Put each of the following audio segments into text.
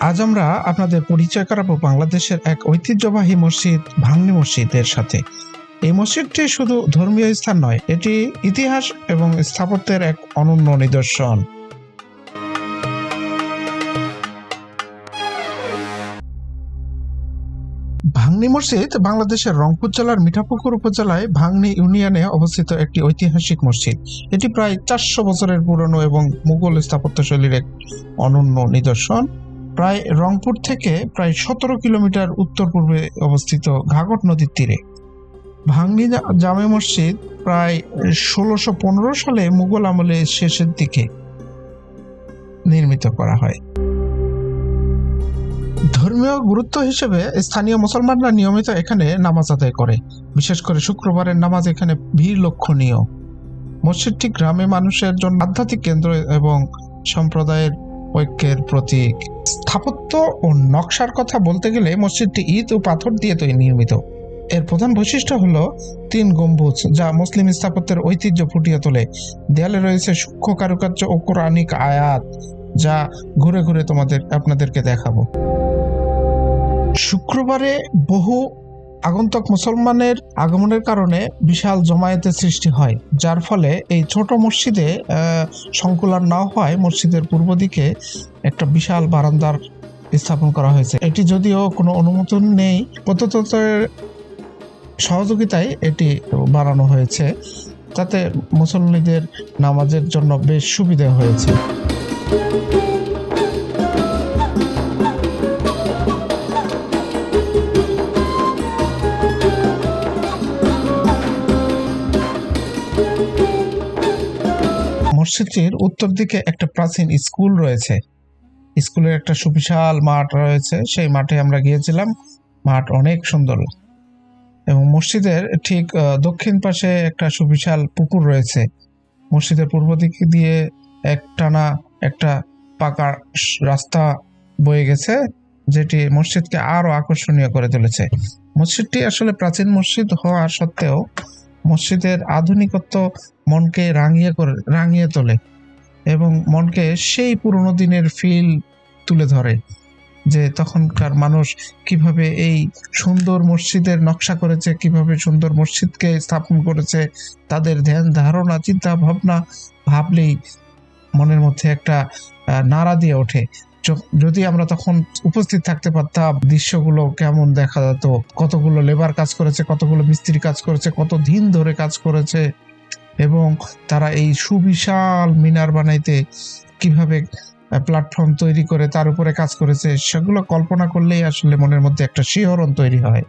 আজ আমরা আপনাদের পরিচয় করাবো বাংলাদেশের এক ঐতিহ্যবাহী মসজিদ ভাঙ্গি মসজিদের সাথে। এই মসজিদটি শুধু ধর্মীয় স্থান নয়, এটি ইতিহাস এবং স্থাপত্যের এক অনন্য নিদর্শন। ভাঙ্গনি মসজিদ বাংলাদেশের রংপুর জেলার মিঠাপুকুর উপজেলায় ভাঙ্গনি ইউনিয়নে অবস্থিত একটি ঐতিহাসিক মসজিদ। এটি প্রায় চারশো বছরের পুরনো এবং মুঘল স্থাপত্যশৈলীর এক অনন্য নিদর্শন। প্রায় রংপুর থেকে প্রায় সতেরো কিলোমিটার উত্তর পূর্বে অবস্থিত ঘাঘট নদীর তীরে। ভাঙ্গনি জা- জামে মসজিদ প্রায় ষোলোশো পনেরো সালে মুঘল আমলে শেষের দিকে নির্মিত করা হয়। ধর্মীয় গুরুত্ব হিসেবে স্থানীয় মুসলমানরা নিয়মিত এখানে নামাজ আদায় করে। বিশেষ করে শুক্রবারের নামাজ এখানে ভিড় লক্ষণীয়। মসজিদটি গ্রামে মানুষের জন্য আধ্যাত্মিক কেন্দ্র এবং সম্প্রদায়ের ঐক্যের প্রতীক। স্থাপত্য ও নকশার কথা বলতে গেলে মসজিদটি ইট ও পাথর দিয়ে তৈরি, নির্মিত। এর প্রধান বৈশিষ্ট্য হলো তিন গম্বুজ যা মুসলিম স্থাপত্যের ঐতিহ্য ফুটিয়ে তোলে। দেয়ালে রয়েছে সূক্ষ্ম কারুকার্য ও কোরআনিক আয়াত যা ঘুরে ঘুরে তোমাদের, আপনাদেরকে দেখাবো। শুক্রবারে বহু আগন্তুক মুসলমানের আগমনের কারণে বিশাল জমায়েতের সৃষ্টি হয়, যার ফলে এই ছোট মসজিদে সংকুলান না হওয়ায় মসজিদের পূর্ব দিকে একটা বিশাল বারান্দার স্থাপন করা হয়েছে। এটি যদিও কোনো অনুমোদন নেই, প্রত্নতত্ত্বের সহযোগিতায় এটি বানানো হয়েছে, তাতে মুসল্লিদের নামাজের জন্য বেশ সুবিধা হয়েছে। মসজিদটির উত্তর দিকে একটা প্রাচীন স্কুল রয়েছে। স্কুলের একটা সুবিশাল মাঠ রয়েছে। সেই মাঠে আমরা গিয়েছিলাম। মাঠ অনেক সুন্দর। এবং মসজিদের ঠিক দক্ষিণ পাশে একটা সুবিশাল পুকুর রয়েছে। মসজিদের পূর্ব দিক দিয়ে একটানা একটা পাকা রাস্তা বয়ে গেছে, যেটি মসজিদকে আরও আকর্ষণীয় করে তুলেছে। মসজিদটি আসলে প্রাচীন মসজিদ হওয়া সত্ত্বেও মসজিদের আধুনিকত্ব মনকে রাঙিয়ে করে, রাঙিয়ে তোলে এবং মনকে সেই পুরোনো দিনের ফিল তুলে ধরে যে তখনকার মানুষ কীভাবে এই সুন্দর মসজিদের নকশা করেছে, কীভাবে সুন্দর মসজিদকে স্থাপন করেছে, তাদের ধ্যান, ধারণা, চিন্তা, ভাবনা, ভাবলেই মনের মধ্যে একটা নাড়া দিয়ে ওঠে। যদি আমরা তখন উপস্থিত থাকতে পারতাম, দৃশ্যগুলো কেমন দেখা যেত? কতগুলো লেবার কাজ করেছে, কতগুলো মিস্ত্রি কাজ করেছে, কত দিন ধরে কাজ করেছে, এবং তারা এই সুবিশাল মিনার বানাইতে কীভাবে প্ল্যাটফর্ম তৈরি করে, তার উপরে কাজ করেছে, সেগুলো কল্পনা করলেই আসলে মনের মধ্যে একটা শিহরণ তৈরি হয়।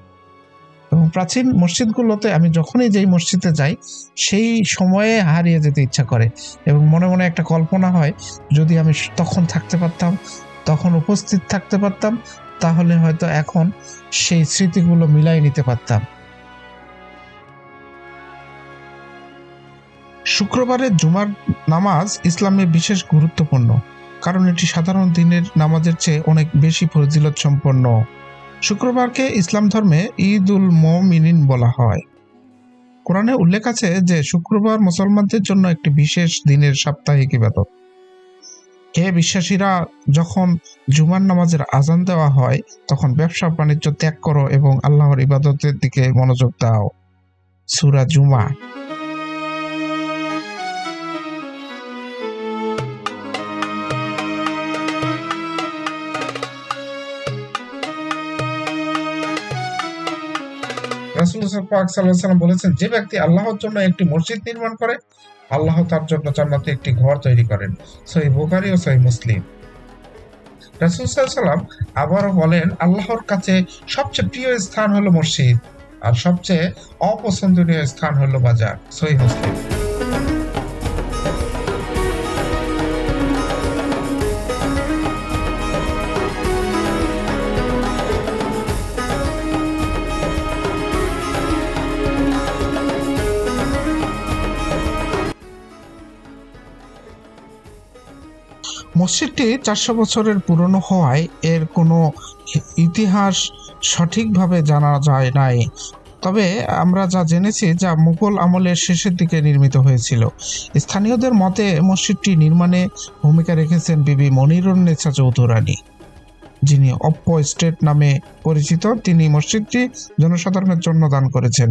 এবং প্রাচীন মসজিদগুলোতে আমি যখনই যেই মসজিদে যাই, সেই সময়ে হারিয়ে যেতে ইচ্ছা করে। এবং মনে মনে একটা কল্পনা হয়, যদি আমি তখন থাকতে পারতাম তখন উপস্থিত থাকতে পারতাম, তাহলে হয়তো এখন সেই স্মৃতিগুলো মিলাই নিতে পারতাম। শুক্রবারের জুমার নামাজ ইসলামে বিশেষ গুরুত্বপূর্ণ, কারণ এটি সাধারণ দিনের নামাজের চেয়ে অনেক বেশি ফজিলত সম্পন্ন শুক্রবারকে ইসলাম ধর্মে ঈদ উল মিনিন বলা হয়। কোরআনে উল্লেখ আছে যে, শুক্রবার মুসলমানদের জন্য একটি বিশেষ দিনের সাপ্তাহিক ইবাদত। হে বিশ্বাসীরা, যখন জুমার নামাজের আজান দেওয়া হয়, তখন ব্যবসা বাণিজ্য ত্যাগ করো এবং আল্লাহর ইবাদতের দিকে মনোযোগ দাও। সুরা জুমা। রাসূলুল্লাহ পাক সাল্লাল্লাহু আলাইহি ওয়াসাল্লাম বলেছেন, যে ব্যক্তি আল্লাহর জন্য একটি মসজিদ নির্মাণ করে আল্লাহ তার জন্য জান্নাতে একটি ঘর তৈরি করেন সই বুখারি ও সই মুসলিম। রাসুল সাল্লাম আবারও বলেন, আল্লাহর কাছে সবচেয়ে প্রিয় স্থান হলো মসজিদ, আর সবচেয়ে অপছন্দনীয় স্থান হলো বাজার সই মুসলিম। মসজিদটি চারশো বছরের পুরনো হওয়ায় এর কোনো ইতিহাস সঠিকভাবে জানা যায় নাই। তবে আমরা যা জেনেছি যা মুঘল আমলের শেষের দিকে নির্মিত হয়েছিল। স্থানীয়দের মতে, মসজিদটি নির্মাণে ভূমিকা রেখেছেন বিবি মনিরুন্নেসা চৌধুরানী, যিনি অপ্প স্টেট নামে পরিচিত। তিনি মসজিদটি জনসাধারণের জন্য দান করেছেন।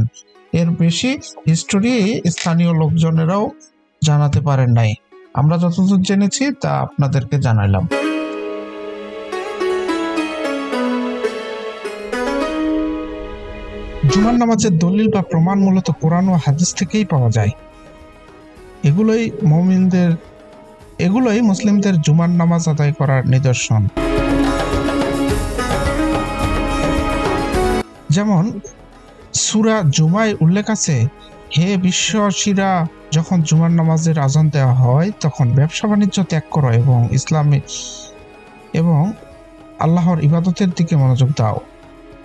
এর বেশি হিস্টোরি স্থানীয় লোকজনেরাও জানাতে পারেন নাই। আমরা যতদূর জেনেছি, তা আপনাদেরকে জানাইলাম জুমার নামাজের দলিল বা প্রমাণ মূলত কোরআন ও হাদিস থেকেই পাওয়া যায়। এগুলোই মমিনদের, এগুলোই মুসলিমদের জুমার নামাজ আদায় করার নিদর্শন। যেমন, সুরা জুমায় উল্লেখ আছে হে বিশ্বাসীরা যখন জুমার নামাজের আজান দেওয়া হয়, তখন ব্যবসা বাণিজ্য ত্যাগ করো এবং ইসলামে এবং আল্লাহর ইবাদতের দিকে মনোযোগ দাও।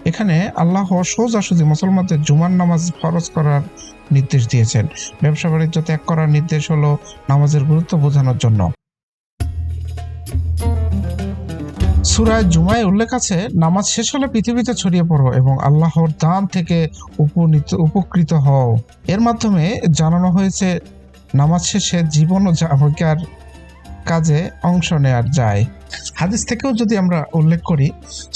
এখানে আল্লাহ সোজাসুজি মুসলমানদের জুমার নামাজ ফরজ করার নির্দেশ দিয়েছেন। ব্যবসা বাণিজ্য ত্যাগ করার নির্দেশ হলো নামাজের গুরুত্ব বোঝানোর জন্য। সুরায় জুমায় উল্লেখ আছে, নামাজ শেষ হলে পৃথিবীতে ছড়িয়ে পড়ো এবং আল্লাহর দান থেকে উপনীত, উপকৃত হও। এর মাধ্যমে জানানো হয়েছে, নামাজ শেষে জীবন ও জাহিকার কাজে অংশ নেওয়ার যায়। হাদিস থেকেও যদি আমরা উল্লেখ করি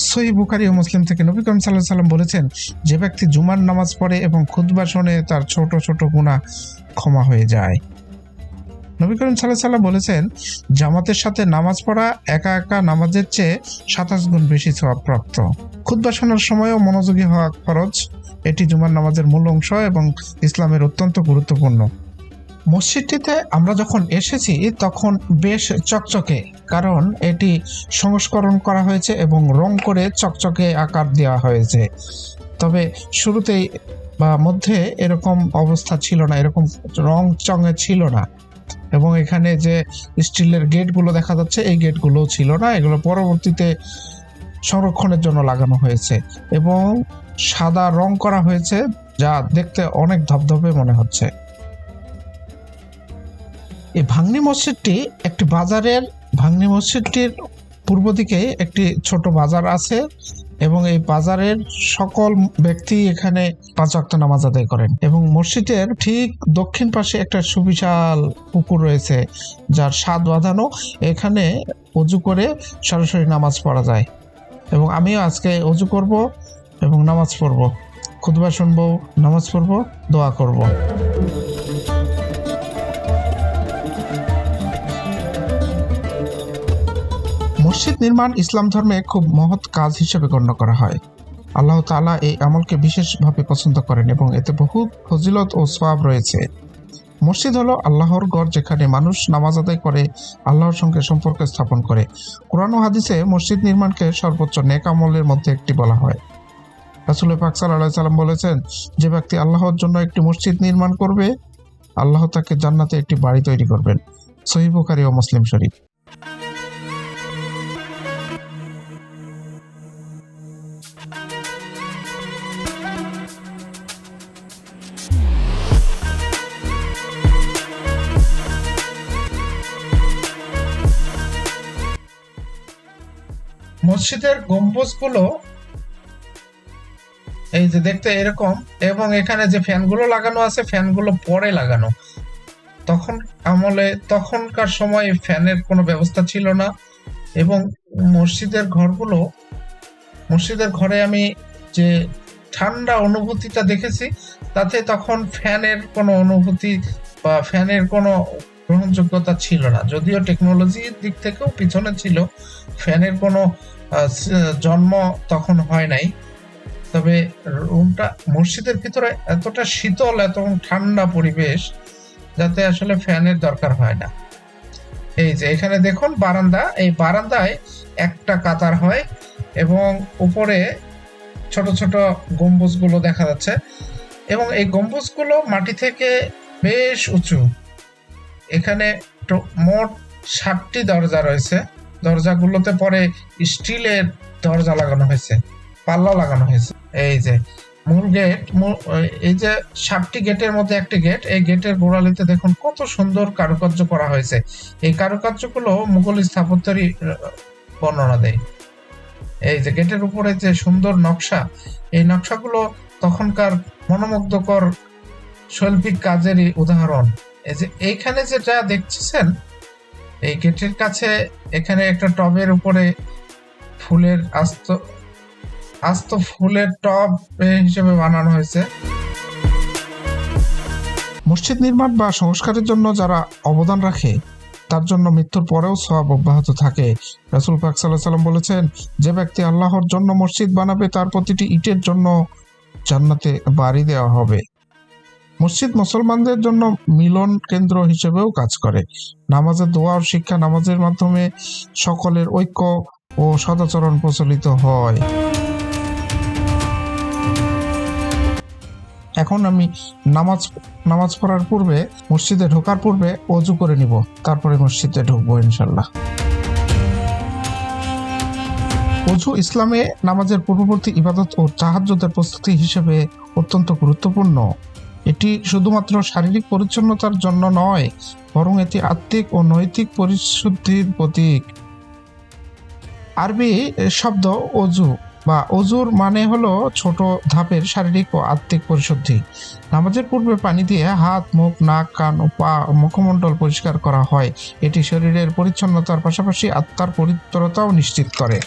সহি বুখারি ও মুসলিম থেকে নবী করিম সাল্লাহ সাল্লাম বলেছেন, যে ব্যক্তি জুমার নামাজ পড়ে এবং খুদবা শোনে, তার ছোট ছোট গুণা ক্ষমা হয়ে যায়। নবী করিম সাল্লাহ বলেছেন, জামাতের সাথে নামাজ পড়া একা একা নামাজের চেয়ে সাতাশ গুণ বেশি প্রাপ্ত। খুদ্া শোনার সময়ও মনোযোগী হওয়া খরচ এটি জুমার নামাজের মূল অংশ এবং ইসলামের অত্যন্ত গুরুত্বপূর্ণ। মসজিদটিতে আমরা যখন এসেছি, তখন বেশ চকচকে, কারণ এটি সংস্করণ করা হয়েছে এবং রং করে চকচকে আকার দেওয়া হয়েছে। তবে শুরুতেই বা মধ্যে এরকম অবস্থা ছিল না, এরকম রং চঙে ছিল না। এবং এখানে যে স্টিলের গেটগুলো দেখা যাচ্ছে, এই গেটগুলো ছিল না। এগুলো পরবর্তীতে সংরক্ষণের জন্য লাগানো হয়েছে এবং সাদা রং করা হয়েছে, যা দেখতে অনেক ধবধবে মনে হচ্ছে। এই ভাঙনি মসজিদটি একটি বাজারের, ভাঙনি মসজিদটির পূর্ব দিকে একটি ছোট বাজার আছে। এবং এই বাজারের সকল ব্যক্তি এখানে পাঁচ ওয়াক্ত নামাজ আদায় করেন এবং মসজিদের ঠিক দক্ষিণ পাশে একটা সুবিশাল পুকুর রয়েছে, যার স্বাদ বাঁধানো। এখানে অজু করে সরাসরি নামাজ পড়া যায়। এবং আমিও আজকে অজু করব এবং নামাজ পড়ব। খুদবা শুনব, নামাজ পড়ব, দোয়া করব। মসজিদ নির্মাণ ইসলাম ধর্মে খুব মহৎ কাজ হিসেবে গণ্য করা হয়। আল্লাহ তাআলা এই আমলকে বিশেষভাবে পছন্দ করেন এবং এতে বহু ফজিলত ও সওয়াব রয়েছে। মসজিদ হলো আল্লাহর ঘর যেখানে মানুষ নামাজ আদায় করে, আল্লাহর সঙ্গে সম্পর্ক স্থাপন করে। কোরআন হাদিসে মসজিদ নির্মাণকে সর্বোচ্চ নেক আমলের মধ্যে একটি বলা হয়। রাসুল পাক সাল্লাহ সাল্লাম বলেছেন, যে ব্যক্তি আল্লাহর জন্য একটি মসজিদ নির্মাণ করবে, আল্লাহ তাকে জান্নাতে একটি বাড়ি তৈরি করবেন। সহি বুখারী ও মুসলিম শরীফ। মসজিদের গম্বুজগুলো এই যে দেখতে এরকম, এবং এখানে যে ফ্যানগুলো লাগানো আছে, ফ্যানগুলো পরে লাগানো। তখন আমলে, তখনকার সময় ফ্যানের কোনো ব্যবস্থা ছিল না, এবং মসজিদের ঘরগুলো মসজিদের ঘরে আমি যে ঠান্ডা অনুভূতিটা দেখেছি, তাতে তখন ফ্যানের কোনো অনুভূতি বা ফ্যানের কোনো গ্রহণযোগ্যতা ছিল না। যদিও টেকনোলজির দিক থেকেও পিছনে ছিল, ফ্যানের কোনো জন্ম তখন হয় নাই। তবে রুমটা মসজিদের ভিতরে এতটা শীতল এত ঠান্ডা পরিবেশ, যাতে আসলে ফ্যানের দরকার হয় না। এই যে এখানে দেখুন বারান্দা, এই বারান্দায় একটা কাতার হয় এবং উপরে ছোট ছোট গম্বুজগুলো দেখা যাচ্ছে এবং এই গম্বুজগুলো মাটি থেকে বেশ উঁচু। এখানে মোট ষাটটি দরজা রয়েছে। দরজাগুলোতে পরে স্টিলের দরজা লাগানো হয়েছে, পাল্লা লাগানো হয়েছে। এই যে মূল গেট এই যে সাতটি গেটের মধ্যে একটি গেট এই গেটের গোড়ালিতে দেখুন কত সুন্দর কারুকার্য করা হয়েছে। এই কারুকার্যগুলো মুঘল স্থাপত্যেরই বর্ণনা দেয়। এই যে গেটের উপরে যে সুন্দর নকশা, এই নকশাগুলো তখনকার মনোমুগ্ধকর শৈল্পিক কাজেরই উদাহরণ। এই যে এইখানে যেটা দেখছেন, এই গেটের কাছে এখানে একটা টবের উপরে ফুলের আস্ত আস্ত ফুলের টব এ, হিসেবে বানানো হয়েছে। মসজিদ নির্মাণ বা সংস্কারের জন্য যারা অবদান রাখে তার জন্য মৃত্যুর পরেও সব অব্যাহত থাকে। রাসুল পাক সাল্লাহ সাল্লাম বলেছেন যে ব্যক্তি আল্লাহর জন্য মসজিদ বানাবে তার প্রতিটি ইটের জন্য জান্নাতে বাড়ি দেওয়া হবে। মসজিদ মুসলমানদের জন্য মিলন কেন্দ্র হিসেবেও কাজ করে। নামাজের দোয়া ও শিক্ষা নামাজের মাধ্যমে সকলের ঐক্য ও সদাচরণ প্রচলিত হয়। এখন আমি নামাজ নামাজ পড়ার পূর্বে, মসজিদে ঢোকার পূর্বে অজু করে নিব। তারপরে মসজিদে ঢুকবো ইনশাল্লাহ অজু ইসলামে নামাজের পূর্ববর্তী ইবাদত ও তাহাজ্জুদের প্রস্তুতি হিসেবে অত্যন্ত গুরুত্বপূর্ণ। এটি শুধুমাত্র শারীরিক পরিচ্ছন্নতার জন্য নয়, বরং এটি আত্মিক ও নৈতিক পরিশুদ্ধির প্রতীক। আরবি শব্দ অজু। বা অজুর মানে হলো ছোট ধাপের শারীরিক ও আত্মিক পরিশুদ্ধি। নামাজের পূর্বে পানি দিয়ে হাত, মুখ, নাক, কান ও পা মুখমণ্ডল পরিষ্কার করা হয়। এটি শরীরের পরিচ্ছন্নতার পাশাপাশি আত্মার পবিত্রতাও নিশ্চিত করে।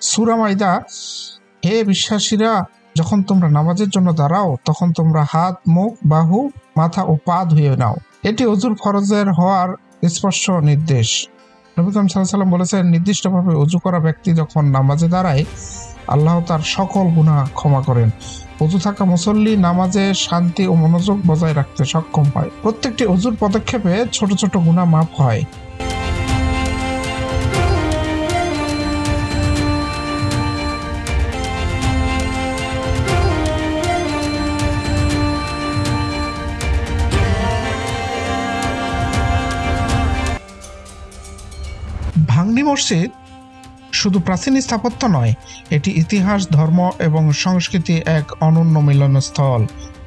সুরা মাইদা হে বিশ্বাসীরা, যখন তোমরা নামাজের জন্য দাঁড়াও, তখন তোমরা হাত, মুখ, বাহু, মাথা ও পা ধুয়ে নাও। এটি অজুর ফরজের হওয়ার স্পষ্ট নির্দেশ। নবী করিম সাল্লাহ সাল্লাম বলেছেন, নির্দিষ্টভাবে উজু করা ব্যক্তি যখন নামাজে দাঁড়ায়, আল্লাহ তার সকল গুণা ক্ষমা করেন। অজু থাকা মুসল্লি নামাজে শান্তি ও মনোযোগ বজায় রাখতে সক্ষম হয়। প্রত্যেকটি অজুর পদক্ষেপে ছোট ছোট গুণা মাফ হয়। মসজিদ শুধু প্রাচীন স্থাপত্য নয়, এটি ইতিহাস, ধর্ম এবং সংস্কৃতি এক অনন্য মিলনস্থল।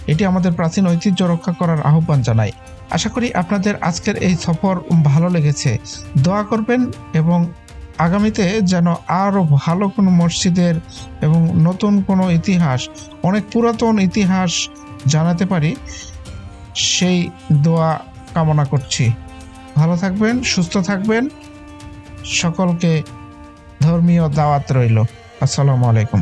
এটি আমাদের প্রাচীন ঐতিহ্য রক্ষা করার আহ্বান জানায়। আশা করি আপনাদের আজকের এই সফর ভালো লেগেছে। দোয়া করবেন এবং আগামীতে যেন আরও ভালো কোনো মসজিদের এবং নতুন কোনো ইতিহাস, অনেক পুরাতন ইতিহাস জানাতে পারি, সেই দোয়া কামনা করছি। ভালো থাকবেন, সুস্থ থাকবেন। সকলকে ধর্মীয় দাওয়াত রইল। আসসালামু আলাইকুম।